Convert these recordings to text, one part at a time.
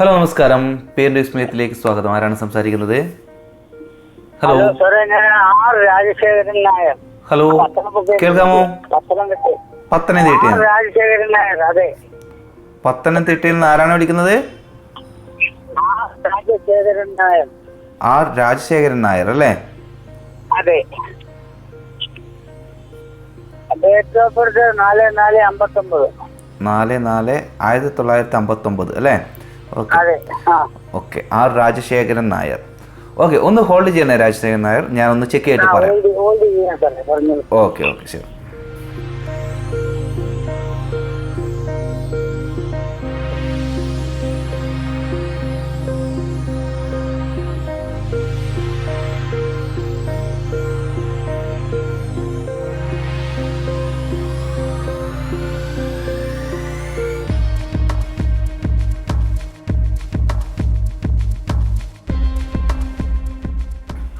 Hello നമസ്കാരം. പേരിന്റെ വിസ്മയത്തിലേക്ക് സ്വാഗതം. ആരാണ് സംസാരിക്കുന്നത്? ഹലോ. ഹലോ സാറേ ഞാൻ ആർ രാജശേഖരൻ നായർ. ഹലോ. പത്തനംതിട്ട- കേൾക്കാമോ? പത്തനംതിട്ട പത്തനംതിട്ടയിൽ നിന്ന്. രാജശേഖരൻ നായർ അതെ. പത്തനംതിട്ടയിൽ നിന്ന് ആരാണ് വിളിക്കുന്നത്? ആർ രാജശേഖരൻ നായർ. ആർ രാജശേഖരൻ നായർ അല്ലേ? അതെ. നാല് നാല് അമ്പത്തൊമ്പത്. നാല് നാല് ആയിരത്തി തൊള്ളായിരത്തി അമ്പത്തൊമ്പത് അല്ലേ? Okay R Rajasekharan Nair. Okay ഒന്ന് ഹോൾഡ് ചെയ്യണേ രാജശേഖരൻ നായർ. ഞാൻ ഒന്ന് ചെക്ക് ചെയ്തിട്ട് പറയാം. ഓക്കെ ഓക്കെ ശരി.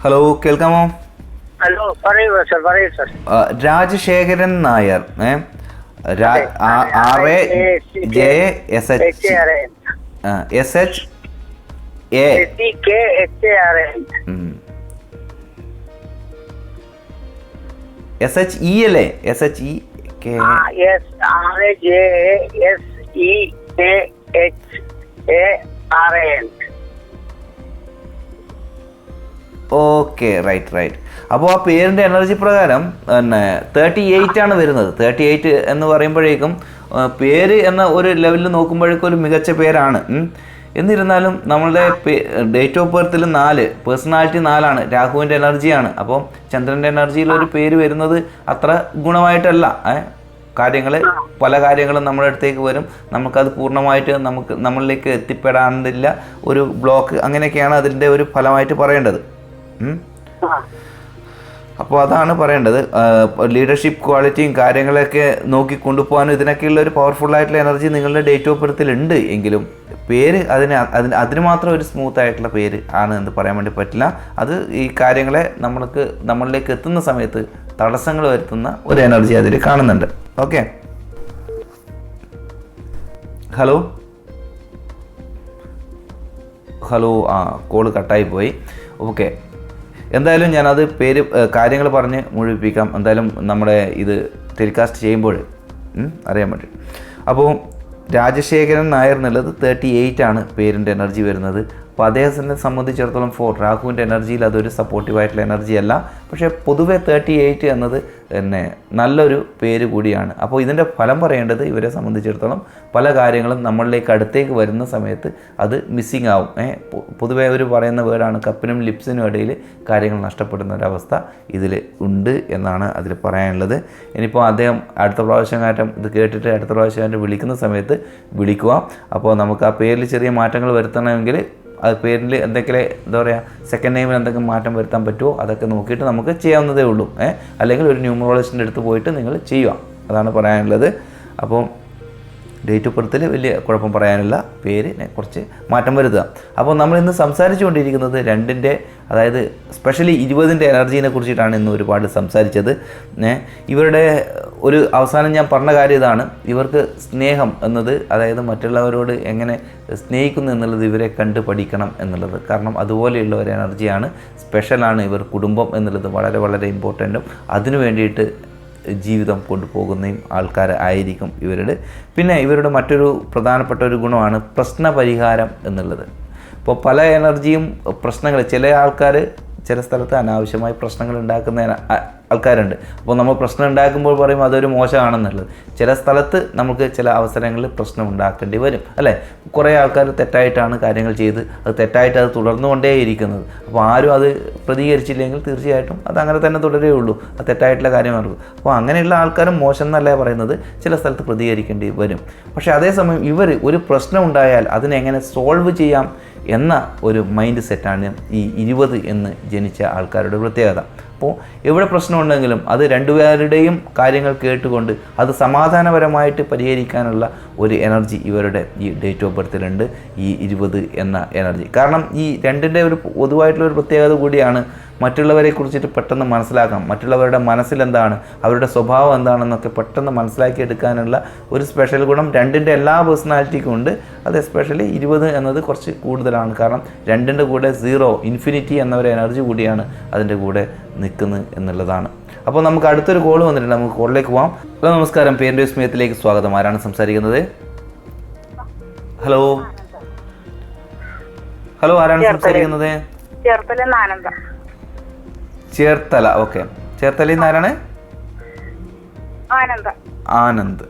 ഹലോ കേൾക്കാമോ? ഹലോ പറയൂ സർ പറയൂ സർ രാജശേഖരൻ നായർ ഏ? R A J S H. S H A. S H E അല്ലേ? S H E K. R A J S E H A R N. Okay right right അപ്പോൾ ആ പേരിന്റെ energy പ്രകാരം പിന്നെ thirty eight ആണ് വരുന്നത്. Thirty eight എന്ന് പറയുമ്പോഴേക്കും പേര് എന്ന ഒരു ലെവലിൽ നോക്കുമ്പോഴേക്കും ഒരു മികച്ച പേരാണ്. എന്നിരുന്നാലും നമ്മളുടെ ഡേറ്റ് ഓഫ് ബർത്തിൽ നാല് പേഴ്സണാലിറ്റി നാലാണ് രാഹുവിന്റെ എനർജിയാണ് അപ്പോൾ ചന്ദ്രന്റെ എനർജിയിൽ ഒരു പേര് വരുന്നത് അത്ര ഗുണമായിട്ടല്ല. കാര്യങ്ങൾ പല കാര്യങ്ങളും നമ്മുടെ അടുത്തേക്ക് വരും. നമുക്കത് പൂർണമായിട്ട് നമുക്ക് നമ്മളിലേക്ക് എത്തിപ്പെടാനില്ല. ഒരു ബ്ലോക്ക് അങ്ങനെയൊക്കെയാണ് അതിന്റെ ഒരു ഫലമായിട്ട് പറയേണ്ടത്. അപ്പോൾ അതാണ് പറയേണ്ടത്. ലീഡർഷിപ്പ് ക്വാളിറ്റിയും കാര്യങ്ങളൊക്കെ നോക്കി കൊണ്ടുപോകാനും ഇതിനൊക്കെയുള്ള ഒരു പവർഫുൾ ആയിട്ടുള്ള എനർജി നിങ്ങളുടെ ഡേറ്റ് ഓഫ് ബർത്തിൽ ഉണ്ട് എങ്കിലും പേര് അതിന് അതിന് അതിന് മാത്രം ഒരു സ്മൂത്ത് ആയിട്ടുള്ള പേര് ആണ് എന്ന് പറയാൻ വേണ്ടി പറ്റില്ല. അത് ഈ കാര്യങ്ങളെ നമ്മൾക്ക് നമ്മളിലേക്ക് എത്തുന്ന സമയത്ത് തടസ്സങ്ങൾ വരുത്തുന്ന ഒരു എനർജി അതിൽ കാണുന്നുണ്ട്. ഓക്കെ ഹലോ ഹലോ ആ കോൾ കട്ടായി പോയി. ഓക്കെ എന്തായാലും ഞാനത് പേര് കാര്യങ്ങൾ പറഞ്ഞ് മുഴുവിപ്പിക്കാം എന്തായാലും നമ്മുടെ ഇത് ടെലികാസ്റ്റ് ചെയ്യുമ്പോൾ അറിയാൻ പറ്റും. അപ്പോൾ രാജശേഖരൻ നായർ എന്നുള്ളത് തേർട്ടി എയ്റ്റ് ആണ് പേരിന്റെ എനർജി വരുന്നത്. അപ്പോൾ അദ്ദേഹത്തിനെ സംബന്ധിച്ചിടത്തോളം ഫോർ രാഹുവിന്റെ എനർജിയിൽ അതൊരു സപ്പോർട്ടീവായിട്ടുള്ള എനർജി അല്ല. പക്ഷേ പൊതുവെ തേർട്ടി എയ്റ്റ് എന്നത് പിന്നെ നല്ലൊരു പേര് കൂടിയാണ്. അപ്പോൾ ഇതിന്റെ ഫലം പറയേണ്ടത് ഇവരെ സംബന്ധിച്ചിടത്തോളം പല കാര്യങ്ങളും നമ്മളിലേക്ക് അടുത്തേക്ക് വരുന്ന സമയത്ത് അത് മിസ്സിങ് ആവും. പൊതുവെ അവർ പറയുന്ന വേർഡാണ് കപ്പിനും ലിപ്സിനും ഇടയിൽ കാര്യങ്ങൾ നഷ്ടപ്പെടുന്ന ഒരവസ്ഥ ഇതിൽ ഉണ്ട് എന്നാണ് അതിൽ പറയാനുള്ളത്. ഇനിയിപ്പോൾ അദ്ദേഹം അടുത്ത പ്രാവശ്യം കാറ്റം ഇത് കേട്ടിട്ട് അടുത്ത പ്രാവശ്യം കാറ്റം വിളിക്കുന്ന സമയത്ത് വിളിക്കുക. അപ്പോൾ നമുക്ക് ആ പേരിൽ ചെറിയ മാറ്റങ്ങൾ വരുത്തണമെങ്കിൽ അത് പേരിൽ എന്തെങ്കിലും എന്താ പറയുക സെക്കൻഡ് നെയിമിൽ എന്തെങ്കിലും മാറ്റം വരുത്താൻ പറ്റുമോ അതൊക്കെ നോക്കിയിട്ട് നമുക്ക് ചെയ്യാവുന്നതേ ഉള്ളൂ. അല്ലെങ്കിൽ ഒരു ന്യൂമറോളജിസ്റ്റിന്റെ അടുത്ത് പോയിട്ട് നിങ്ങൾ ചെയ്യുക. അതാണ് പറയാനുള്ളത്. അപ്പോൾ ഡേറ്റ് ഓഫ് ബർത്തിൽ വലിയ കുഴപ്പം പറയാനില്ല പേര് കുറച്ച് മാറ്റം വരുത്തുക. അപ്പോൾ നമ്മൾ ഇന്ന് സംസാരിച്ചു കൊണ്ടിരിക്കുന്നത് രണ്ടിന്റെ അതായത് സ്പെഷ്യലി ഇരുപതിന്റെ എനർജീനെ കുറിച്ചിട്ടാണ് ഇന്ന് ഒരുപാട് സംസാരിച്ചത്. ഇവരുടെ ഒരു അവസാനം ഞാൻ പറഞ്ഞ കാര്യം ഇതാണ്. ഇവർക്ക് സ്നേഹം എന്നത് അതായത് മറ്റുള്ളവരോട് എങ്ങനെ സ്നേഹിക്കുന്നു എന്നുള്ളത് ഇവരെ കണ്ട് പഠിക്കണം എന്നുള്ളത്. കാരണം അതുപോലെയുള്ള ഒരു എനർജിയാണ് സ്പെഷ്യലാണ് ഇവർ കുടുംബം എന്നുള്ളത് വളരെ വളരെ ഇമ്പോർട്ടന്റും അതിനു വേണ്ടിയിട്ട് ജീവിതം കൊണ്ടുപോകുന്നതും ആൾക്കാർ ആയിരിക്കും ഇവരുടെ. പിന്നെ ഇവരുടെ മറ്റൊരു പ്രധാനപ്പെട്ട ഒരു ഗുണമാണ് പ്രശ്ന പരിഹാരം എന്നുള്ളത്. ഇപ്പോൾ പല എനർജിയും പ്രശ്നങ്ങൾ ചില ആൾക്കാർ ചില സ്ഥലത്ത് അനാവശ്യമായി പ്രശ്നങ്ങൾ ഉണ്ടാക്കുന്ന ആൾക്കാരുണ്ട്. അപ്പോൾ നമ്മൾ പ്രശ്നം ഉണ്ടാക്കുമ്പോൾ പറയും അതൊരു മോശമാണെന്നുള്ളത്. ചില സ്ഥലത്ത് നമുക്ക് ചില അവസരങ്ങളിൽ പ്രശ്നം ഉണ്ടാക്കേണ്ടി വരും അല്ലേ? കുറേ ആൾക്കാർ തെറ്റായിട്ടാണ് കാര്യങ്ങൾ ചെയ്ത് അത് തെറ്റായിട്ട് അത് തുടർന്നുകൊണ്ടേയിരിക്കുന്നത്. അപ്പോൾ ആരും അത് പ്രതികരിച്ചില്ലെങ്കിൽ തീർച്ചയായിട്ടും അത് അങ്ങനെ തന്നെ തുടരുകയുള്ളൂ അത് തെറ്റായിട്ടുള്ള കാര്യമാണ് അപ്പോൾ അങ്ങനെയുള്ള ആൾക്കാരും മോശം എന്നല്ലേ പറയുന്നത്? ചില സ്ഥലത്ത് പ്രതികരിക്കേണ്ടി വരും. പക്ഷേ അതേസമയം ഇവർ ഒരു പ്രശ്നം ഉണ്ടായാൽ അതിനെങ്ങനെ സോൾവ് ചെയ്യാം എന്ന ഒരു മൈൻഡ് സെറ്റാണ് ഈ ഇരുപത് എന്ന് ജനിച്ച ആൾക്കാരുടെ പ്രത്യേകത. അപ്പോൾ എവിടെ പ്രശ്നമുണ്ടെങ്കിലും അത് രണ്ടുപേരുടെയും കാര്യങ്ങൾ കേട്ടുകൊണ്ട് അത് സമാധാനപരമായിട്ട് പരിഹരിക്കാനുള്ള ഒരു എനർജി ഇവരുടെ ഈ ഡേറ്റ് ഓഫ് ബർത്തിലുണ്ട്. ഈ ഇരുപത് എന്ന എനർജി. കാരണം ഈ രണ്ടിന്റെ ഒരു പൊതുവായിട്ടുള്ള ഒരു പ്രത്യേകത കൂടിയാണ് മറ്റുള്ളവരെ കുറിച്ചിട്ട് പെട്ടെന്ന് മനസ്സിലാക്കാം. മറ്റുള്ളവരുടെ മനസ്സിലെന്താണ് അവരുടെ സ്വഭാവം എന്താണെന്നൊക്കെ പെട്ടെന്ന് മനസ്സിലാക്കിയെടുക്കാനുള്ള ഒരു സ്പെഷ്യൽ ഗുണം രണ്ടിന്റെ എല്ലാ പേഴ്സണാലിറ്റിക്കും ഉണ്ട്. അത് എസ്പെഷ്യലി ഇരുപത് എന്നത് കുറച്ച് കൂടുതലാണ്. കാരണം രണ്ടിന്റെ കൂടെ സീറോ ഇൻഫിനിറ്റി എന്ന ഒരു എനർജി കൂടിയാണ് അതിന്റെ കൂടെ നിൽക്കുന്നത് എന്നുള്ളതാണ്. അപ്പോൾ നമുക്ക് അടുത്തൊരു കോൾ വന്നിട്ടുണ്ട്. നമുക്ക് കോളിലേക്ക് പോവാം. ഹലോ നമസ്കാരം. പേരിന്റെ വിസ്മയത്തിലേക്ക് സ്വാഗതം. ആരാണ് സംസാരിക്കുന്നത്? ഹലോ. ഹലോ ആരാണ് സംസാരിക്കുന്നത്? ചേർത്തല ആനന്ദ ചേർത്തല ഓക്കെ ചേർത്തലയിൽ നിന്ന് ആരാണ്? ആനന്ദ. ആനന്ദ്.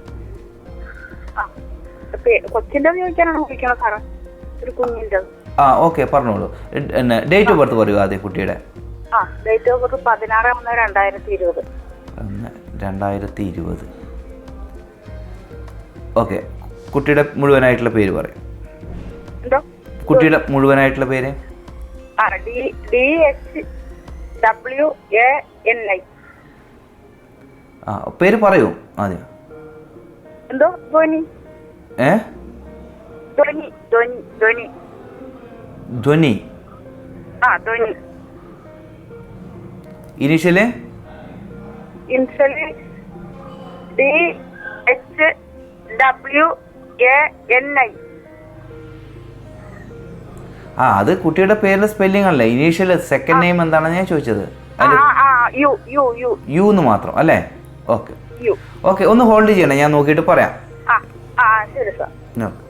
ആ ഓക്കെ പറഞ്ഞോളൂ. ഡേറ്റ് ഓഫ് ബർത്ത് പറയൂ ആദ്യം കുട്ടിയുടെ? ഡേറ്റ് ഓഫ് ബർത്ത് പതിനാറ് ഒന്ന് രണ്ടായിരത്തി ഇരുപത്. ഒന്ന് രണ്ടായിരത്തി ഇരുപത്. ഓക്കെ കുട്ടിയുടെ മുഴുവനായിട്ടുള്ള പേര് പറയും. കുട്ടിയുടെ മുഴുവനായിട്ടുള്ള പേര്? D D H W A N I ആ പേര് പറയൂ ആദ്യം. എന്തോ? ധ്വനി. ഏ? ധ്വനി ധ്വനി ധ്വനി. ധ്വനി. ആ Dhwani. Initial? Initial D H W A N I ആ അത് കുട്ടിയുടെ പേരിന്റെ സ്പെല്ലിംഗ് അല്ലേ? ഇനീഷ്യൽ സെക്കൻഡ് നെയിം എന്താണെന്ന് ഞാൻ ചോദിച്ചത്? യു എന്ന് മാത്രം അല്ലേ? ഓക്കെ ഓക്കെ ഒന്ന് ഹോൾഡ് ചെയ്യണം ഞാൻ നോക്കിയിട്ട് പറയാം. ഓക്കെ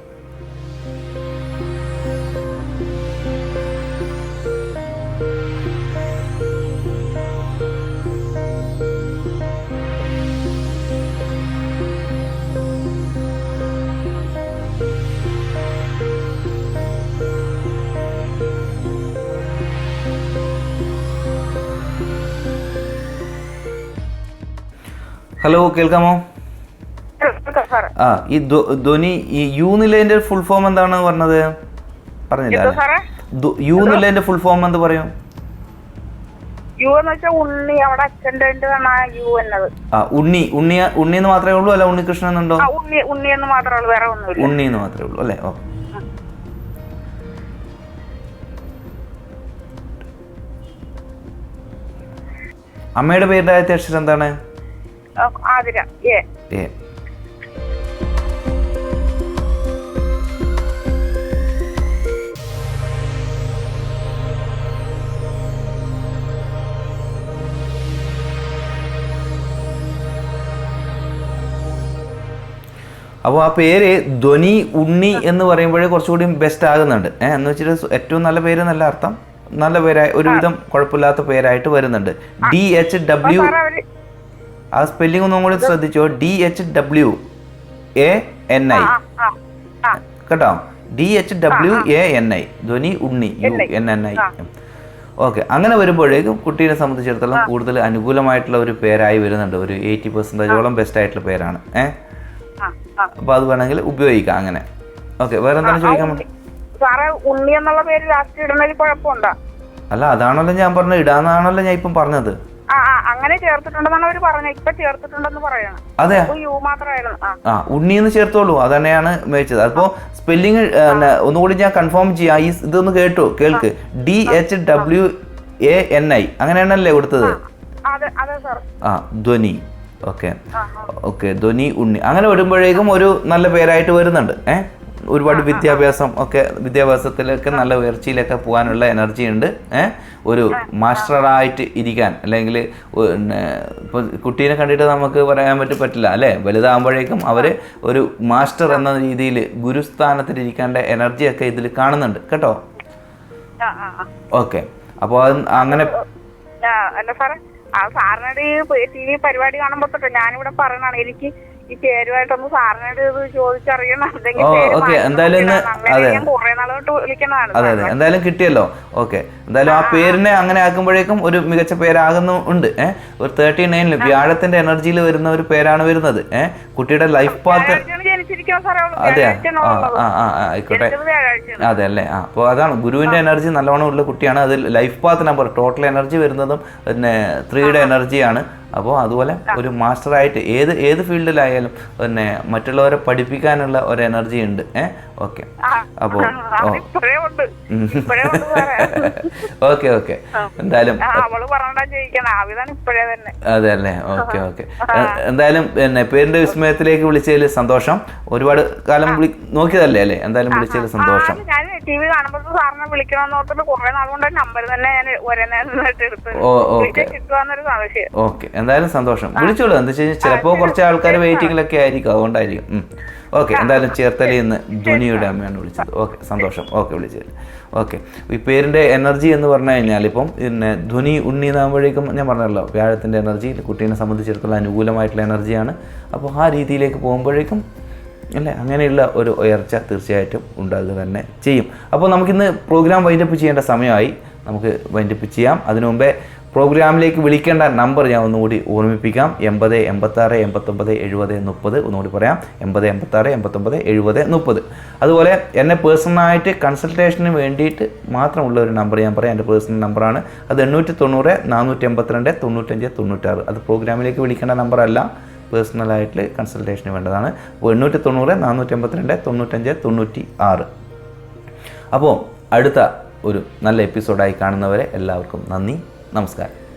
ഹലോ കേൾക്കാമോ? ആ ഈ ധോനി ധ്വനി ഈ യു നിലേന്റെ ഫുൾ ഫോം എന്താണ് പറഞ്ഞത്? പറഞ്ഞില്ല യു നിലേന്റെ ഫുൾ ഫോം എന്ത് പറയും? ഉണ്ണി ഉണ്ണി ഉണ്ണി എന്ന് മാത്രമേ ഉള്ളൂ അല്ല ഉണ്ണികൃഷ്ണൻ എന്നുണ്ടോ? ഉണ്ണി എന്ന് മാത്രമേ ഉള്ളൂ അല്ലേ? ഓ. അമ്മയുടെ പേരുടെ ആദ്യത്തെ അക്ഷരം എന്താണ്? ആതിര ഏ ഏ അപ്പോൾ ആ പേര് ധ്വനി ഉണ്ണി എന്ന് പറയുമ്പോഴേ കുറച്ചുകൂടി ബെസ്റ്റ് ആകുന്നുണ്ട്. ഏഹ് എന്ന് വെച്ചിട്ട് ഏറ്റവും നല്ല പേര് നല്ല അർത്ഥം. നല്ല പേരായി ഒരുവിധം കുഴപ്പമില്ലാത്ത പേരായിട്ട് വരുന്നുണ്ട്. ഡി എച്ച് ഡബ്ല്യു ആ സ്പെല്ലിംഗ് ഒന്നും കൂടി ശ്രദ്ധിച്ചോ? D H W A N I കേട്ടോ? D H W A N I Dhwani Unni. U N N I. Okay അങ്ങനെ വരുമ്പോഴേക്കും കുട്ടീനെ സംബന്ധിച്ചിടത്തോളം കൂടുതൽ അനുകൂലമായിട്ടുള്ള ഒരു പേരായി വരുന്നുണ്ട്. ഒരു എയ്റ്റി പെർസെന്റേജോളം ബെസ്റ്റ് ആയിട്ടുള്ള പേരാണ്. ഏഹ് ആ അപ്പോൾ അത് വേണമെങ്കിൽ ഉപയോഗിക്കാം അങ്ങനെ. ഓക്കെ വേറെ എന്താണ് ചോദിക്കാൻ സാറേ ഉണ്ണി എന്നുള്ള പേര് ലാസ്റ്റ് ഇടുന്നതിൽ കുഴപ്പമുണ്ടോ? അല്ല അതാണല്ലോ ഞാൻ പറഞ്ഞത്. ഇടാന്നാണല്ലോ ഞാൻ ഇപ്പം പറഞ്ഞത്. ആ ആ അങ്ങനെ ചേർത്തിട്ടുണ്ടെന്നാണ് അവർ പറഞ്ഞത്. ഇപ്പൊ ചേർത്തിട്ടുണ്ടെന്ന് പറയണം. അതെ. അപ്പൊ യു മാത്രമായിരുന്നു. ആ. ആ ഉണ്ണി എന്ന് ചേർത്തോളൂ അത് തന്നെയാണ് മേടിച്ചത് അപ്പോൾ സ്പെല്ലിങ് ഒന്നുകൂടി ഞാൻ കൺഫേം ചെയ്യാം. ഈ ഇതൊന്ന് കേട്ടു കേൾക്ക്. D H W A N I അങ്ങനെയാണല്ലേ കൊടുത്തത്? അതെ അതെ സാർ ആ ധ്വനി. ഓക്കെ. ഓക്കെ ധ്വനി ഉണ്ണി. അങ്ങനെ വരുമ്പോഴേക്കും ഒരു നല്ല പേരായിട്ട് വരുന്നുണ്ട്. ഏഹ് ഒരുപാട് വിദ്യാഭ്യാസം ഒക്കെ വിദ്യാഭ്യാസത്തിലൊക്കെ നല്ല ഉയർച്ചയിലൊക്കെ പോകാനുള്ള എനർജി ഉണ്ട്. ഒരു മാസ്റ്ററായിട്ട് ഇരിക്കാൻ. അല്ലെങ്കിൽ ഇപ്പോൾ കുട്ടീനെ കണ്ടിട്ട് നമുക്ക് പറയാൻ പറ്റി പറ്റില്ല അല്ലേ? വലുതാകുമ്പോഴേക്കും അവർ ഒരു മാസ്റ്റർ എന്ന രീതിയിൽ ഗുരുസ്ഥാനത്തിലിരിക്കേണ്ട എനർജിയൊക്കെ ഇതിൽ കാണുന്നുണ്ട്. കേട്ടോ? ഓക്കെ. അപ്പോൾ അങ്ങനെ ആ, അല്ല സാറേ ആ സാറിനോട് ഈ ടി വി പരിപാടി കാണുമ്പോൾ ഞാനിവിടെ പറയണാണ് എനിക്ക് ഈ പേരുമായിട്ടൊന്ന് സാറിനോട് ഇത് ചോദിച്ചറിയണം. എന്തെങ്കിലും ഓ, പേര് ഓക്കേ. എന്തായാലും ഇന്ന്. അതെ. ഞാൻ കുറെ നാളോട്ട് വിളിക്കണതാണ് അതെ അതെ. എന്തായാലും കിട്ടിയല്ലോ. ഓക്കെ. എന്തായാലും ആ പേരിനെ അങ്ങനെ ആക്കുമ്പോഴേക്കും ഒരു മികച്ച പേരാകുന്നു ഉണ്ട്. ഏഹ് ഒരു തേർട്ടി നയനിൽ വ്യാഴത്തിന്റെ എനർജിയിൽ വരുന്ന ഒരു പേരാണ് വരുന്നത്. ഏഹ് കുട്ടിയുടെ ലൈഫ് പാത്ത് വ്യാഴാഴ്ചയാണ് സാറേ അതെ ആ വ്യാഴാഴ്ചയാണ് ആ ഉള്ളത്. ആ ആ, ആയിക്കോട്ടെ. ജനിച്ചത് വ്യാഴാഴ്ചയാണ് അതെ അല്ലേ? ആ അപ്പോൾ അതാണ് ഗുരുവിന്റെ എനർജി നല്ലോണം ഉള്ള കുട്ടിയാണ്. അതിൽ life path number total energy വരുന്നതും പിന്നെ ത്രീയുടെ എനർജിയാണ് അപ്പോൾ അതുപോലെ ഒരു മാസ്റ്ററായിട്ട് ഏത് ഏത് ഫീൽഡിലായാലും പിന്നെ മറ്റുള്ളവരെ പഠിപ്പിക്കാനുള്ള ഒരു എനർജി ഉണ്ട്. ഏഹ് ഓക്കെ. അപ്പോ അപ്പോൾ ഓക്കെ ഓക്കെ. എന്തായാലും അതെ അല്ലേ? Okay okay. എന്തായാലും പിന്നെ പേരിന്റെ വിസ്മയത്തിലേക്ക് വിളിച്ചതിൽ സന്തോഷം. ഒരുപാട് കാലം വിളി നോക്കിയതല്ലേ അല്ലേ? എന്തായാലും വിളിച്ചതിൽ സന്തോഷം. ടി വി കാണുമ്പോൾ സാറിനെ വിളിക്കണമെന്ന് ഓർത്തിട്ട് കുറെ നാളുകൊണ്ട് നമ്പർ തന്നെ ഞാൻ ഒരേ എടുത്ത് ഓക്കെ. എന്തായാലും സന്തോഷം. വിളിച്ചോളൂ. എന്താ വെച്ചാൽ ചിലപ്പോൾ കുറച്ച് ആൾക്കാർ വെയിറ്റിംഗിലൊക്കെ ആയിരിക്കും. അതുകൊണ്ടായിരിക്കും. ഓക്കെ എന്തായാലും ചേർത്തലയിൽ നിന്ന് ധ്വനിയുടെ അമ്മയാണ് വിളിച്ചത്. ഓക്കെ സന്തോഷം. ഓക്കെ വിളിച്ചത് ഓക്കെ ഈ പേരിന്റെ എനർജി എന്ന് പറഞ്ഞു കഴിഞ്ഞാൽ ഇപ്പം പിന്നെ ധ്വനി ഉണ്ണി എന്നാകുമ്പോഴേക്കും ഞാൻ പറഞ്ഞല്ലോ വ്യാഴത്തിന്റെ എനർജി കുട്ടീനെ സംബന്ധിച്ചിടത്തോളം അനുകൂലമായിട്ടുള്ള എനർജിയാണ് അപ്പോൾ ആ രീതിയിലേക്ക് പോകുമ്പോഴേക്കും അല്ലേ അങ്ങനെയുള്ള ഒരു ഉയർച്ച തീർച്ചയായിട്ടും ഉണ്ടാകുക തന്നെ ചെയ്യും. അപ്പോൾ നമുക്കിന്ന് പ്രോഗ്രാം വൈൻഡപ്പ് ചെയ്യേണ്ട സമയമായി. നമുക്ക് വൈൻഡപ്പ് ചെയ്യാം. അതിനു മുമ്പേ പ്രോഗ്രാമിലേക്ക് വിളിക്കേണ്ട നമ്പർ ഞാൻ ഒന്നുകൂടി ഓർമ്മിപ്പിക്കാം. എൺപത് എൺപത്താറ് എൺപത്തൊമ്പത് എഴുപത് മുപ്പത്. ഒന്നുകൂടി പറയാം. എൺപത് എൺപത്താറ് എൺപത്തൊമ്പത് എഴുപത് മുപ്പത്. അതുപോലെ എന്നെ പേഴ്സണലായിട്ട് കൺസൾട്ടേഷന് വേണ്ടിയിട്ട് മാത്രമുള്ള ഒരു നമ്പർ ഞാൻ പറയാം. എന്റെ പേഴ്സണൽ നമ്പറാണ്. അത് എണ്ണൂറ്റി തൊണ്ണൂറ് നാനൂറ്റി എൺപത്തിരണ്ട് തൊണ്ണൂറ്റഞ്ച് തൊണ്ണൂറ്റാറ്. അത് പ്രോഗ്രാമിലേക്ക് വിളിക്കേണ്ട നമ്പറല്ല. പേഴ്സണലായിട്ട് കൺസൾട്ടേഷന് വേണ്ടതാണ്. അപ്പോൾ എണ്ണൂറ്റി തൊണ്ണൂറ് നാനൂറ്റി എൺപത്തിരണ്ട് തൊണ്ണൂറ്റഞ്ച് തൊണ്ണൂറ്റി ആറ് അപ്പോൾ അടുത്ത ഒരു നല്ല എപ്പിസോഡായി കാണുന്നവരെ എല്ലാവർക്കും നന്ദി. നമസ്കാരം.